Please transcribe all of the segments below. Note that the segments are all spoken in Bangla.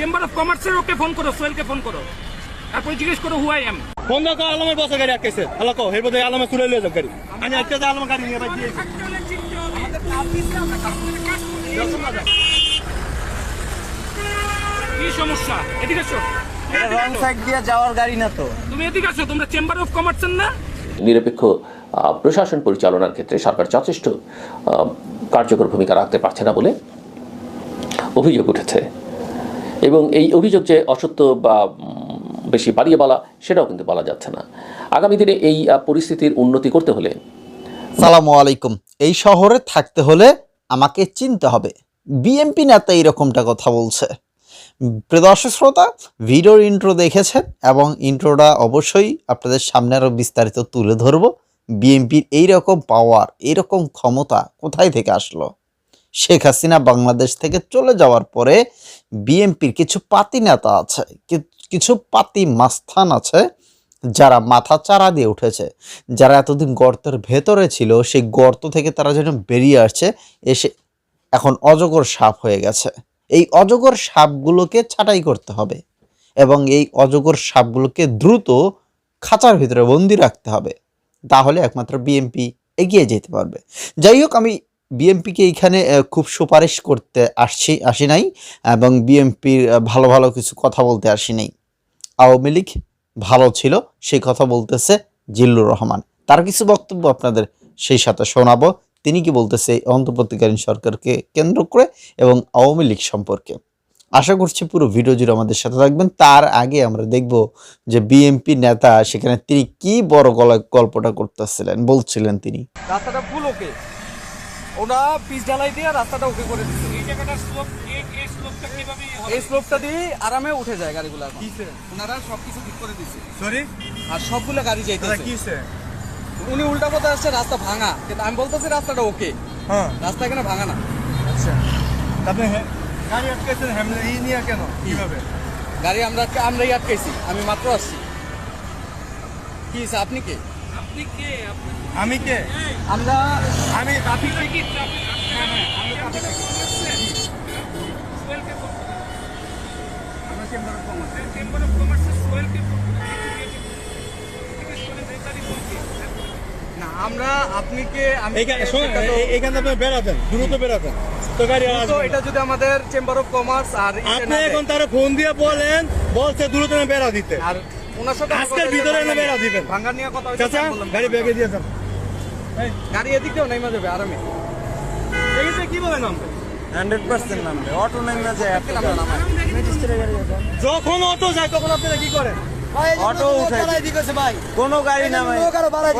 চেম্বার অফ কমার্সের ওকে ফোন করো সোহেলকে ফোন করো। তারপরে জিজ্ঞেস করো হু আই এম ফোন দাও আলমের বসে গাড়ি আটকেছে। হ্যালো কো এর মধ্যে আলমে লিয়ে যাও গাড়ি। আমি আজকে যে আলমের গাড়ি নিয়ে বাইরে কি সমস্যা? এদিকে আসো রং সাইড দিয়ে যাওয়ার গাড়ি না তো। তুমি এদিকে আসো তোমরা চেম্বার অফ কমার্সের না? নিরপেক্ষ আহ, প্রশাসন পরিচালনার ক্ষেত্রে সরকার যথেষ্ট আহ, কার্যকর ভূমিকা রাখতে পারছে না বলে অভিযোগ উঠেছে। এবং এই অভিযোগ যে অসত্য বা বেশি বাড়িয়ে বলা, সেটাও কিন্তু বলা যাচ্ছে না। আগামী দিনে এই পরিস্থিতির উন্নতি করতে হলে সালামু আলাইকুম। এই শহরে থাকতে হলে আমাকে চিনতে হবে। বিএমপি নেতা এইরকমটা কথা বলছে। দর্শক শ্রোতা, ভিডিওর ইন্ট্রো দেখেছেন এবং ইন্ট্রোটা অবশ্যই আপনাদের সামনে আরও বিস্তারিত তুলে ধরব। বিএনপির এইরকম পাওয়ার এইরকম ক্ষমতা কোথায় থেকে আসলো? শেখ হাসিনা বাংলাদেশ থেকে চলে যাওয়ার পরে বিএনপির কিছু পাতি নেতা আছে কিছু পাতি মাস্থান আছে যারা মাথা চারা দিয়ে উঠেছে। যারা এতদিন গর্তের ভেতরে ছিল, সেই গর্ত থেকে তারা যেন বেরিয়ে আসছে, এসে এখন অজগর সাপ হয়ে গেছে। এই অজগর সাপগুলোকে ছাঁটাই করতে হবে এবং এই অজগর সাপগুলোকে দ্রুত খাঁচার ভিতরে বন্দি রাখতে হবে। তাহলে একমাত্র বিএমপি এগিয়ে যেতে পারবে। যাই হোক, আমি বিএমপিকে এইখানে আহ, খুব সুপারিশ করতে আসছি আসি নাই এবং বিএমপির ভালো ভালো কিছু কথা বলতে আসি নাই। আওয়ামী লীগ ভালো ছিল সেই কথা বলতেছে জিল্লুর রহমান। তার কিছু বক্তব্য আপনাদের সেই সাথে শোনাবো। তিনি কি বলতেছে এই সরকারকে কেন্দ্র করে এবং আওয়ামী লীগ সম্পর্কে? আশা করছি পুরো ভিডিও জুড়ে আমাদের সাথে থাকবেন। তার আগে আমরা দেখব যে বিএনপি নেতা সেখানে তিনি কি বড় গলায় গল্পটা করতেছিলেন বলছিলেন তিনি। রাস্তাটা ফুল ওকে। ওরা পিচ ঢালাই দিয়ে রাস্তাটা ওকে করে দিচ্ছে এই জায়গাটার স্লোপ এই স্লোপটা কীভাবে এই স্লোপটা দিয়ে আরামে উঠে যায় গাড়িগুলো এখন। ওনারা সবকিছু ঠিক করে দিচ্ছে সরি আর সবগুলো গাড়ি দাদা যাইতেছে। কিছে উনি উল্টা কথা আসছে রাস্তা ভাঙা। কিন্তু আমি বলতেছি রাস্তাটা ওকে। হ্যাঁ। রাস্তা এখানে ভাঙা না। আচ্ছা। আপনি গাড়ি আটকেছেন হ্যামলে এই নিয়ে কেন? কীভাবে? গাড়ি আমরা আমরাই আটকাইছি। আমি মাত্র আসছি। কি আপনি কে? আপনি কে? আমি কে? আমরা আমি ট্রাফিক কি? ট্রাফিক হ্যাঁ হ্যাঁ আমি ট্রাফিক আমরা chamber of commerce chamber of কমার্সের বলছি না আমরা আপনি কে? আমি এইখানে আপনি বেড়াতেন দ্রুত বেড়াতেন তো গাড়ি এটা যদি আমাদের চেম্বার অফ কমার্স আর আপনি এখন তারা ফোন দিয়ে বলেন বলছে দ্রুত বেড়া দিতে। আর আজকের ভিতরে এনে বেড়া দিবেন। ভাঙ্গা নিয়ে কথা চাচা গাড়ি বেগে দিয়ে যান। গাড়ি এদিক দিয়েও নেমে যাবে আরামে। দেখেছে কীভাবে নামবে? হান্ড্রেড পার্সেন্ট নামবে। অটো নামবে যায়। যখন অটো যায় তখন আপনারা কি করেন? অটো কোনো গাড়ি নামাই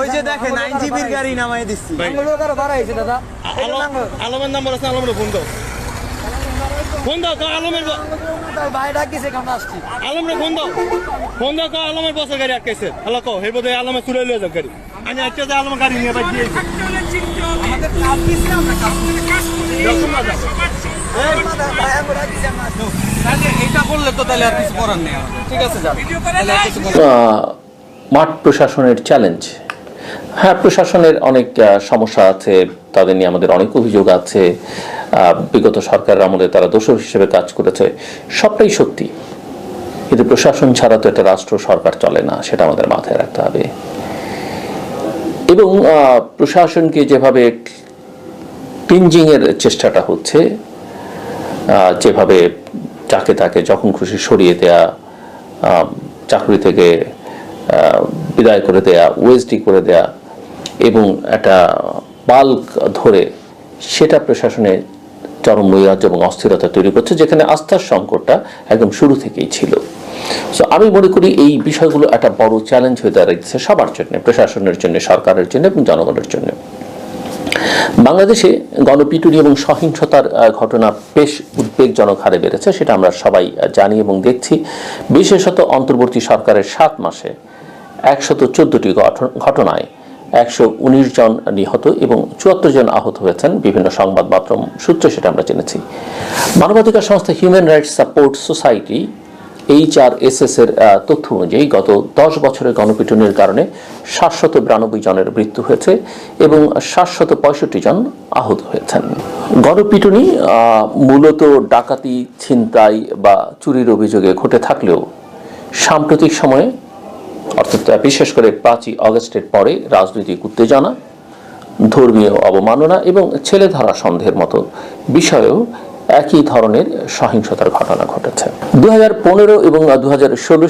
ওই যে দেখেন আইনজীবীর গাড়ি নামাই দিচ্ছি আলম আলমের নাম্বার আছে আলমের ফোন দাও। ফোন দাও তো আলমের ব- আলমের ফোন দাও। ফোন দাও তো আলমের বসে গাড়ি আটকেছে হ্যালো কো মধ্যে আলমে তুলে লিয়ে যাও গাড়ি। আমি আজকে যে আলমের গাড়ি নিয়ে আমাদের কাজ আমরা কাজ আহ, মাঠ প্রশাসনের চ্যালেঞ্জ হ্যাঁ প্রশাসনের অনেক সমস্যা আছে। তাদের নিয়ে আমাদের অনেক অভিযোগ আছে। বিগত সরকারের আমলে তারা দোষর হিসেবে কাজ করেছে। সবটাই সত্যি। কিন্তু প্রশাসন ছাড়া তো একটা রাষ্ট্র, সরকার চলে না, সেটা আমাদের মাথায় রাখতে হবে। এবং প্রশাসনকে যেভাবে ক্লিনজিং এর চেষ্টাটা হচ্ছে যেভাবে যাকে তাকে যখন খুশি সরিয়ে দেয়া চাকরি থেকে বিদায় করে দেয়া ওএসডি করে দেয়া এবং একটা বাল্ক ধরে সেটা প্রশাসনে চরম নৈরাজ্য এবং অস্থিরতা তৈরি করছে, যেখানে আস্থার সংকটটা একদম শুরু থেকেই ছিল। সো আমি মনে করি এই বিষয়গুলো একটা বড় চ্যালেঞ্জ হয়ে দাঁড়িয়েছে সবার জন্য, প্রশাসনের জন্য, সরকারের জন্য এবং জনগণের জন্য। বাংলাদেশে গণপিটুনি এবং সহিংসতার ঘটনা বেশ উদ্বেগজনক হারে বেড়েছে, সেটা আমরা সবাই জানি এবং দেখছি। বিশেষত অন্তর্বর্তী সরকারের সাত মাসে একশত চোদ্দটি ঘটনায় একশো উনিশ জন নিহত এবং চুয়াত্তর জন আহত হয়েছেন। বিভিন্ন সংবাদ মাধ্যম সূত্রে সেটা আমরা জেনেছি। মানবাধিকার সংস্থা human rights support society H R S S এর তথ্য অনুযায়ী গত দশ বছরের গণপিটুনির কারণে সাতশত বিরানব্বই জনের মৃত্যু হয়েছে এবং সাতশত পঁয়ষট্টি জন আহত হয়েছেন। গণপিটুনি মূলত ডাকাতি, ছিনতাই বা চুরির অভিযোগে ঘটে থাকলেও সাম্প্রতিক সময়ে অর্থাৎ বিশেষ করে পাঁচই অগস্টের পরে রাজনৈতিক উত্তেজনা, ধর্মীয় অবমাননা এবং ছেলে ধরা সন্দেহের মতো বিষয়েও একই ধরনের সহিংসতার ঘটনা ঘটেছে। দু এবং দু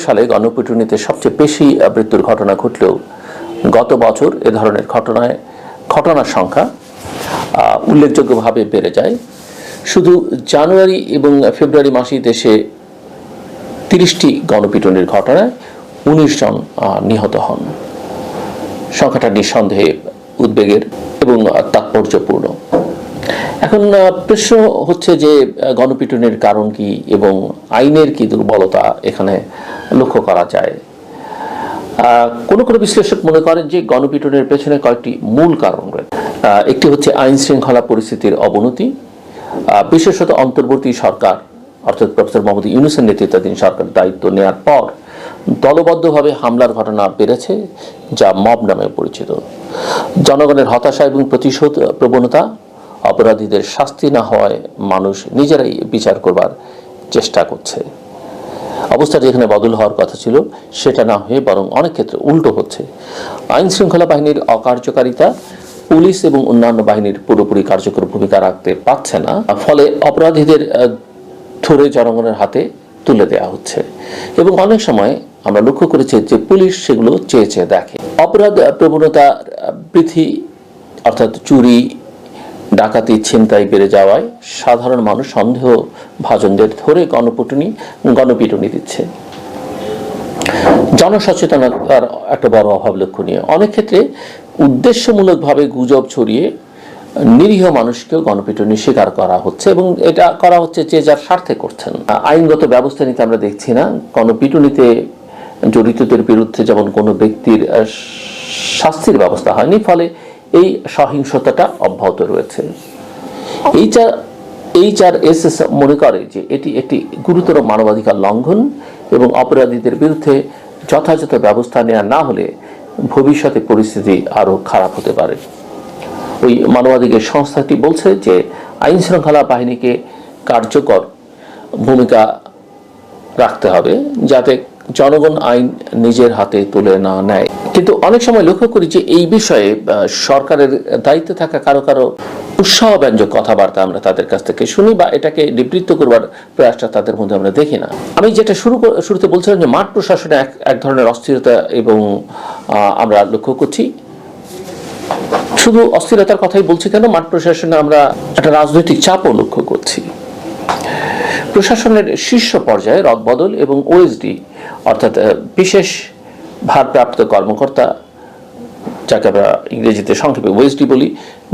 সালে গণপিটুনিতে সবচেয়ে বেশি মৃত্যুর ঘটনা ঘটলেও গত বছর এ ধরনের ঘটনায়, ঘটনার সংখ্যা উল্লেখযোগ্যভাবে বেড়ে যায়। শুধু জানুয়ারি এবং ফেব্রুয়ারি মাসেই দেশে তিরিশটি গণপিটুনির ঘটনায় উনিশ জন নিহত হন। সংখ্যাটা নিঃসন্দেহে উদ্বেগের এবং তাৎপর্যপূর্ণ। এখন প্রশ্ন হচ্ছে যে গণপিটুনির কারণ কি এবং আইনের কি দুর্বলতা এখানে লক্ষ্য করা যায়? কোনো কোনো বিশ্লেষক মনে করেন যে, গণপিটুনের পেছনে কয়েকটি মূল কারণ রয়েছে। একটি হচ্ছে আইন শৃঙ্খলা পরিস্থিতির অবনতি। বিশেষত অন্তর্বর্তী সরকার, অর্থাৎ প্রফেসর মোহাম্মদ ইউনুসের নেতৃত্বাধীন সরকার দায়িত্ব নেওয়ার পর দলবদ্ধভাবে হামলার ঘটনা বেড়েছে, যা মব নামে পরিচিত। জনগণের হতাশা এবং প্রতিশোধ, প্রবণতা, অপরাধীদের শাস্তি না হওয়ায় মানুষ নিজেরাই বিচার করবার চেষ্টা করছে। অবস্থা যেখানে বদল হওয়ার কথা ছিল, সেটা না হয়ে বরং অনেক ক্ষেত্রে উল্টো হচ্ছে। আইন শৃঙ্খলা বাহিনীর অকার্যকারিতা, পুলিশ এবং অন্যান্য বাহিনীর পুরোপুরি কার্যকর ভূমিকা রাখতে পারছে না, ফলে অপরাধীদের ধরে জনগণের হাতে তুলে দেওয়া হচ্ছে। এবং অনেক সময় আমরা লক্ষ্য করেছি যে পুলিশ সেগুলো চেয়ে চেয়ে দেখে। অপরাধ প্রবণতা বৃদ্ধি, অর্থাৎ চুরি, ডাকাতি, ছিনতাই বেড়ে যাওয়ায় সাধারণ মানুষ সন্দেহ ভাজনদের ধরে গণপিটুনি গণপিটুনি দিচ্ছে। জনসচেতনতার একটা বড় অভাব লক্ষণীয়। অনেক ক্ষেত্রে উদ্দেশ্যমূলকভাবে গুজব ছড়িয়ে নিরীহ মানুষকেও গণপিটুনি স্বীকার করা হচ্ছে এবং এটা করা হচ্ছে যে যার স্বার্থে করছেন। আইনগত ব্যবস্থা নিতে আমরা দেখছি না। গণপিটুনিতে জড়িতদের বিরুদ্ধে যেমন কোনো ব্যক্তির শাস্তির ব্যবস্থা হয়নি, ফলে এই সহিংসতাটা অব্যাহত রয়েছে। এইচআর এইচআর এস এস মনে করে যে এটি একটি গুরুতর মানবাধিকার লঙ্ঘন এবং অপরাধীদের বিরুদ্ধে যথাযথ ব্যবস্থা নেওয়া না হলে ভবিষ্যতে পরিস্থিতি আরও খারাপ হতে পারে। ওই মানবাধিকার সংস্থাটি বলছে যে আইন শৃঙ্খলা বাহিনীকে কার্যকর ভূমিকা রাখতে হবে যাতে জনগণ আইন নিজের হাতে তুলে না নেয়। কিন্তু অনেক সময় লক্ষ্য করি যে এই বিষয়ে সরকারের দায়িত্বে থাকা কারও কারও উৎসাহব্যঞ্জক কথাবার্তা আমরা তাদের কাছ থেকে শুনি বা এটাকে নিবৃত্ত করবার প্রয়াসটা তাদের মধ্যে আমরা দেখি না। আমি যেটা শুরু শুরুতে বলছিলাম যে মাঠ প্রশাসনে এক এক ধরনের অস্থিরতা এবং আমরা লক্ষ্য করছি। শুধু অস্থিরতার কথাই বলছি কেন, মাঠ প্রশাসনে আমরা একটা রাজনৈতিক চাপও লক্ষ্য করছি। প্রশাসনের শীর্ষ পর্যায়ে রদবদল এবং ওএসডি অর্থাৎ বিশেষ ভারপ্রাপ্ত কর্মকর্তা, যাকে আমরা ইংরেজিতে সংক্ষেপে ওএসডি বলি,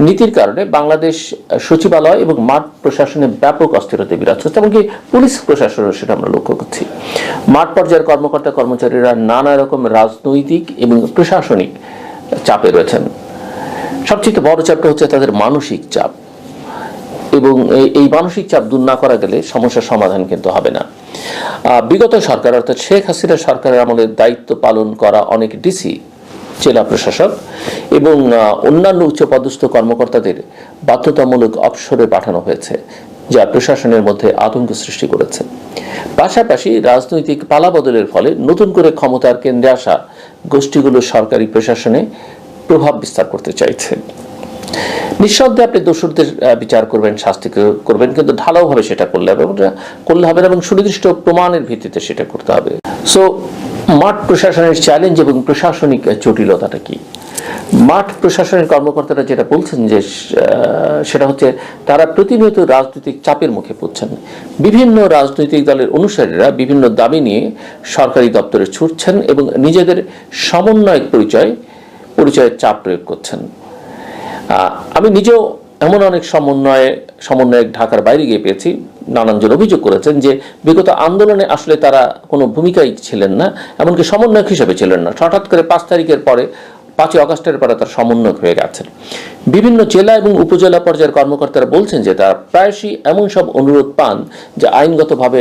নীতির কারণে বাংলাদেশ সচিবালয় এবং মাঠ প্রশাসনে ব্যাপক অস্থিরতা বিরাজ হচ্ছে এমনকি পুলিশ প্রশাসনেও সেটা আমরা লক্ষ্য করছি। মাঠ পর্যায়ের কর্মকর্তা, কর্মচারীরা নানা রকম রাজনৈতিক এবং প্রশাসনিক চাপে রয়েছেন। সবচেয়ে বড় চাপটা হচ্ছে তাদের মানসিক চাপ। এবং এই- মানসিক চাপ দূর না করা গেলে সমস্যার সমাধান কিন্তু হবে না। বিগত সরকার, অর্থাৎ শেখ হাসিনা সরকারের আমলে দায়িত্ব পালন করা অনেক ডিসি জেলা প্রশাসক এবং অন্যান্য উচ্চপদস্থ কর্মকর্তাদের বাধ্যতামূলক অবসরে পাঠানো হয়েছে, যা প্রশাসনের মধ্যে আতঙ্ক সৃষ্টি করেছে। পাশাপাশি রাজনৈতিক পালাবদলের ফলে নতুন করে ক্ষমতার কেন্দ্রে আসা গোষ্ঠীগুলো সরকারি প্রশাসনে প্রভাব বিস্তার করতে চাইছে। নিঃসন্দেহে আপনি দোষরদের বিচার করবেন, শাস্তি করবেন, কিন্তু ঢালাওভাবে সেটা করলে হবে করলে হবে না এবং সুনির্দিষ্ট প্রমাণের ভিত্তিতে সেটা করতে হবে। সো মাঠ প্রশাসনের চ্যালেঞ্জ এবং প্রশাসনিক জটিলতাটা কি? মাঠ প্রশাসনের কর্মকর্তারা যেটা বলছেন যে সেটা হচ্ছে তারা প্রতিনিয়ত রাজনৈতিক চাপের মুখে পড়ছেন। বিভিন্ন রাজনৈতিক দলের অনুসারীরা বিভিন্ন দাবি নিয়ে সরকারি দপ্তরে ছুটছেন এবং নিজেদের সমন্বয়ক পরিচয়, পরিচয়ের চাপ প্রয়োগ করছেন। আমি নিজেও এমন অনেক সমন্বয়ে সমন্বয়ক ঢাকার বাইরে গিয়ে পেয়েছি। নানানজন অভিযোগ করেছেন যে বিগত আন্দোলনে আসলে তারা কোনো ভূমিকাই ছিলেন না, এমনকি সমন্বয়ক হিসেবে ছিলেন না। হঠাৎ করে পাঁচ তারিখের পরে, পাঁচই অগস্টের পরে তার সমন্বয়ক হয়ে গেছেন। বিভিন্ন জেলা এবং উপজেলা পর্যায়ের কর্মকর্তারা বলছেন যে তারা প্রায়শই এমন সব অনুরোধ পান যে আইনগতভাবে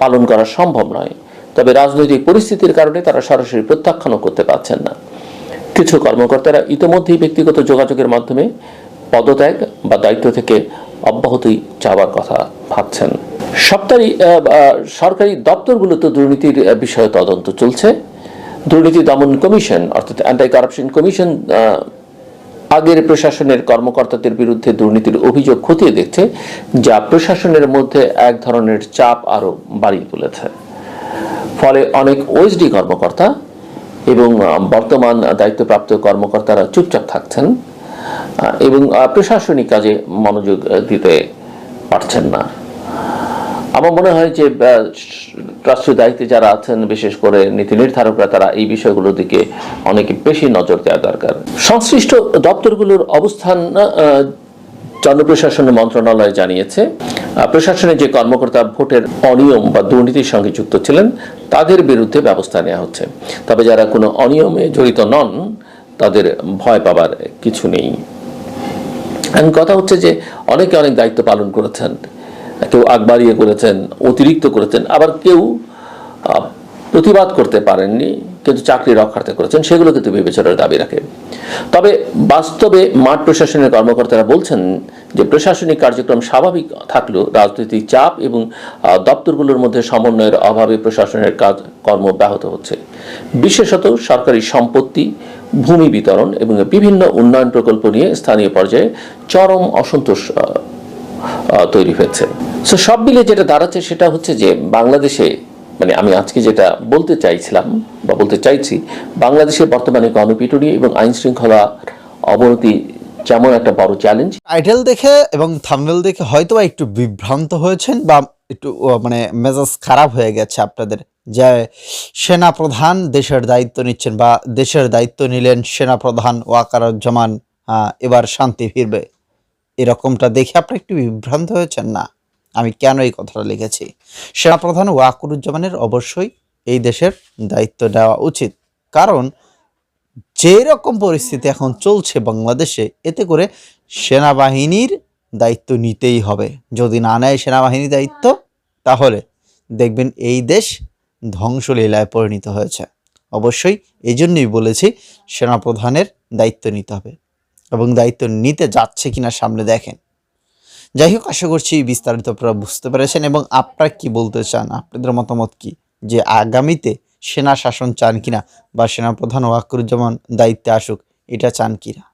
পালন করা সম্ভব নয়। তবে রাজনৈতিক পরিস্থিতির কারণে তারা সরাসরি প্রত্যাখ্যানও করতে পারছেন না। কিছু কর্মকর্তারা ইতোমধ্যেই ব্যক্তিগত যোগাযোগের মাধ্যমে পদত্যাগ বা দায়িত্ব থেকে অব্যাহতি চাওয়ার কথা ভাবছেন। সপ্তাহে সরকারি দপ্তরগুলোতে দুর্নীতির বিষয়ে তদন্ত চলছে। দুর্নীতি দমন কমিশন, অর্থাৎ অ্যান্টি কারাপশন কমিশন আগের প্রশাসনের কর্মকর্তাদের বিরুদ্ধে দুর্নীতির অভিযোগ খতিয়ে দেখছে, যা প্রশাসনের মধ্যে এক ধরনের চাপ আরও বাড়িয়ে তুলেছে। ফলে অনেক ওএসডি কর্মকর্তা এবং বর্তমান দায়িত্বপ্রাপ্ত কর্মকর্তারা চুপচাপ থাকছেন এবং প্রশাসনিক কাজে মনোযোগ দিতে পারছেন না। আমার মনে হয় যে রাষ্ট্রীয় দায়িত্বে যারা আছেন, বিশেষ করে নীতি নির্ধারকরা, তারা এই বিষয়গুলোর দিকে অনেক বেশি নজর দেওয়া দরকার। সংশ্লিষ্ট দপ্তরগুলোর অবস্থান জনপ্রশাসন মন্ত্রণালয় জানিয়েছে। প্রশাসনের যে কর্মকর্তা ভোটের অনিয়ম বা দুর্নীতির সঙ্গে যুক্ত ছিলেন, তাদের বিরুদ্ধে ব্যবস্থা নেওয়া হচ্ছে। তবে যারা কোনো অনিয়মে জড়িত নন, তাদের ভয় পাবার কিছু নেই। এখন কথা হচ্ছে যে, অনেকে অনেক দায়িত্ব পালন করেছেন। কেউ আগ বাড়িয়ে করেছেন, অতিরিক্ত করেছেন, আবার কেউ প্রতিবাদ করতে পারেননি। কিন্তু চাকরি রক্ষার্থে করেছেন, সেগুলো কিন্তু বিবেচনার দাবি রাখে। তবে বাস্তবে মাঠ প্রশাসনের কর্মকর্তারা বলছেন যে প্রশাসনিক কার্যক্রম স্বাভাবিক থাকলেও রাজনৈতিক চাপ এবং দপ্তরগুলোর মধ্যে সমন্বয়ের অভাবে প্রশাসনের কাজ কর্ম ব্যাহত হচ্ছে। বিশেষত সরকারি সম্পত্তি, ভূমি বিতরণ এবং বিভিন্ন উন্নয়ন প্রকল্প নিয়ে স্থানীয় পর্যায়ে চরম অসন্তোষ তৈরি হয়েছে। সো সব মিলে যেটা দাঁড়াচ্ছে সেটা হচ্ছে যে বাংলাদেশে মানে আমি আজকে যেটা বলতে চাইছিলাম বা বলতে চাইছি বাংলাদেশে বর্তমানে গণপিটুনি এবং আইন শৃঙ্খলা অবনতি যেমন একটা বড় চ্যালেঞ্জ টাইটেল দেখে এবং থাম্বনেল দেখে হয়তো একটু বিভ্রান্ত হয়েছেন বা একটু মানে মেজাজ খারাপ হয়ে গেছে আপনাদের। যে সেনা প্রধান দেশের দায়িত্ব নিচ্ছেন বা দেশের দায়িত্ব নিলেন সেনা প্রধান ওয়াকারুজ্জামান এবার শান্তি ফিরবে। এরকমটা দেখে আপনি একটু বিভ্রান্ত হয়েছেন না? আমি কেন এই কথাটা লিখেছি? সেনাপ্রধান ওয়াকুরুজ্জামানের অবশ্যই এই দেশের দায়িত্ব দেওয়া উচিত। কারণ যে রকম পরিস্থিতি এখন চলছে বাংলাদেশে, এতে করে সেনাবাহিনীর দায়িত্ব নিতেই হবে। যদি না নেয় সেনাবাহিনীর দায়িত্ব, তাহলে দেখবেন এই দেশ ধ্বংসলীলায় পরিণত হয়েছে। অবশ্যই এই জন্যই বলেছি, সেনাপ্রধানের দায়িত্ব নিতে হবে। এবং দায়িত্ব নিতে যাচ্ছে কিনা সামনে দেখেন। যাই হোক, আশা করছি বিস্তারিত আপনারা বুঝতে পেরেছেন এবং আপনারা কি বলতে চান? আপনাদের মতামত কি? যে আগামীতে সেনা শাসন চান কিনা বা সেনাপ্রধান ওয়াকুরুজ্জামান দায়িত্বে আসুক, এটা চান কিনা?